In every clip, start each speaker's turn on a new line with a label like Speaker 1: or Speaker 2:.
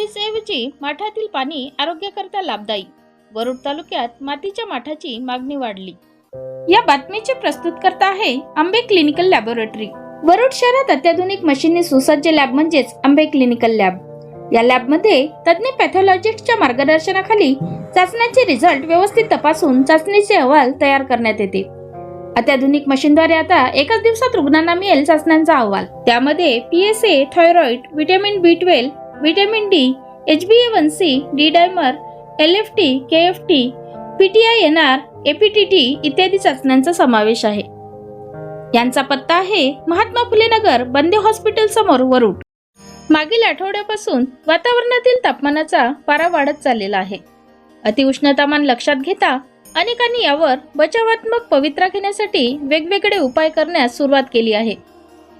Speaker 1: फ्रीजऐवजी माठातील पाणी आरोग्याकरता लाभदायी. वरुड तालुक्यात मातीच्या माठाची मागणी वाढली. या बातमीचे प्रस्तुत करता आहे आंबे क्लिनिकल लॅबोरेटरी. वरुड शहरात अत्याधुनिक मशीनने सुसज्ज लॅब म्हणजेच आंबे क्लिनिकल लॅब. या लॅबमध्ये तज्ज्ञ पॅथॉलॉजिस्टच्या मार्गदर्शनाखाली चाचण्यांचे रिझल्ट व्यवस्थित तपासून चाचणीचे अहवाल तयार करण्यात येते. अत्याधुनिक मशीनद्वारे आता एकाच दिवसात रुग्णांना मिळेल चाचण्यांचा अहवाल. त्यामध्ये PSA thyroid vitamin B twelve vitamin D H B A one C D dimer L F T K F T PTI N R APTT इत्यादी चाचण्यांचा समावेश आहे. यांचा पत्ता आहे महात्मा फुले नगर बंदे हॉस्पिटल समोर वरुड. मागील आठवड्यापासून वातावरणातील तापमानाचा पारा वाढत चाललेला आहे. अतिउष्णतामान लक्षात घेता अनेकांनी यावर बचावात्मक पवित्रा घेण्यासाठी वेगवेगळे उपाय करण्यास सुरुवात केली आहे.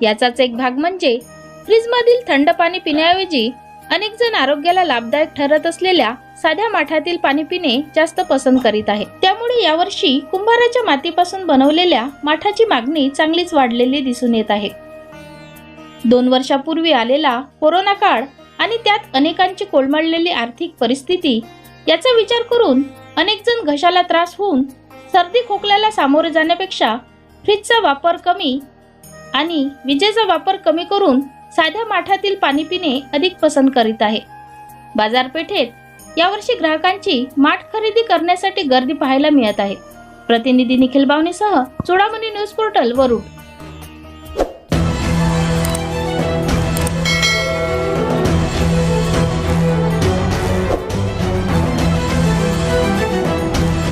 Speaker 1: याचाच एक भाग म्हणजे फ्रीजमधील थंड पाणी पिण्याऐवजी अनेक जण आरोग्याला लाभदायक ठरत असलेल्या साध्या माठातील पाणी पिणे जास्त पसंत करीत आहे. त्यामुळे यावर्षी कुंभाराच्या मातीपासून बनवलेल्या माठाची मागणी चांगलीच वाढलेली दिसून येत आहे. दोन वर्षापूर्वी आलेला कोरोना काळ आणि त्यात अनेकांची कोलमडलेली आर्थिक परिस्थिती याचा विचार करून अनेक जण घशाला त्रास होऊन सर्दी खोकल्याला सामोरे जाण्यापेक्षा फ्रीजचा वापर कमी आणि विजेचा वापर कमी करून साध्या माठातील पाणी पिणे अधिक पसंत करीत आहे. बाजारपेठेत यावर्षी ग्राहकांची माठ खरेदी करण्यासाठी गर्दी पाहायला मिळत आहे. प्रतिनिधी निखिल बावणीसह चुडामणी न्यूज पोर्टल वरुड.